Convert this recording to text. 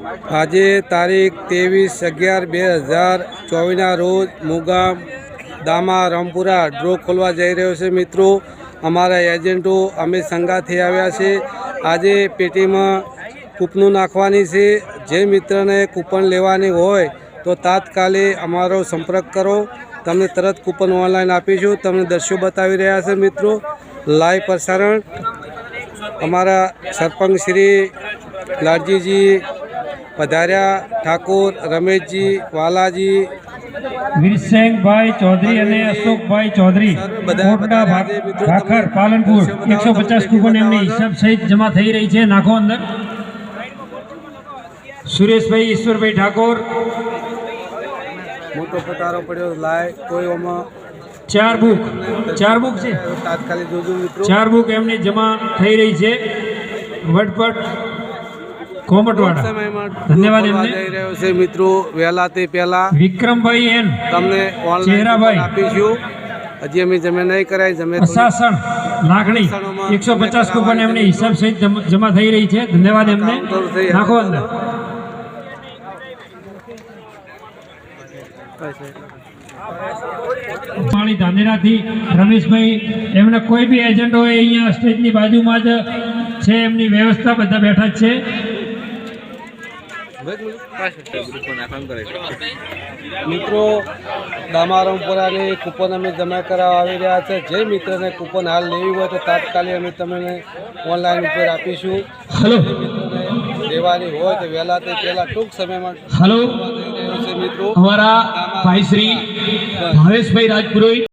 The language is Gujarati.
આજે તારીખ ત્રેવીસ અગિયાર બે હજાર ચોવીસના રોજ મુગામ દામા રામપુરા ડ્રો ખોલવા જઈ રહ્યો છે. મિત્રો, અમારા એજન્ટો અમે સંગાથી આવ્યા છે. આજે પેટીમાં કૂપનું નાખવાની છે. જે મિત્રને કૂપન લેવાની હોય તો તાત્કાલિક અમારો સંપર્ક કરો. તમને તરત કૂપન ઓનલાઈન આપીશું. તમને દ્રશ્યો બતાવી રહ્યા છે મિત્રો. લાઈવ પ્રસારણ. અમારા સરપંચ શ્રી લાલજીજી પધાર્યા ઠાકોર રમેશજી વાલાજી. વીરસેંગભાઈ ચૌધરી અને અશોકભાઈ ચૌધરી આજે ભાખર પાલનપુર એકસો પચાસ કુપન એમની હિસાબ સહિત જમા થઈ રહી છે નાખો અંદર. સુરેશભાઈ ઈશ્વરભાઈ ઠાકોર. મોટો પટારો પડ્યો લાય કોઈ ઓમાં ચાર બુક ચાર બુક છે. તાત્કાલિક જોજો મિત્રો. ચાર બુક એમની જમા થઈ રહી છે. વટપટ કોમટવાડા સમયમાં ધન્યવાદ. જઈ રહ્યો છે મિત્રો વહેલા તે પહેલા વિક્રમભાઈ એન તમને ચહેરાભાઈ. આપીશું. હજી અમે જમે નહીં કરાય જમે શાસન પ્રશાસન લાગણી એકસો પચાસ કુપન એમની હિસાબ સહિત જમા થઈ રહી છે. ધન્યવાદ એમને. નાખો અંદર. પાણી ધાનેરાથી રમેશભાઈ એમના કોઈ બી એજન્ટ હોય અહીંયા સ્ટેજની બાજુમાં જ છે. એમની વ્યવસ્થા બધા બેઠા જ છે. મિત્રો દામારામપુરાની કૂપન અમે જમા કરાવવા આવી રહ્યા છે. જે મિત્રને કૂપન હાલ લેવી હોય તો તાત્કાલિક અમે તમને ઓનલાઈન ઉપર આપીશું. લેવાની હોય તો વહેલા તે પહેલા ટૂંક સમયમાં હલો મિત્રો. અમારા ભાઈ શ્રી ભાવેશભાઈ રાજપુરોહિત.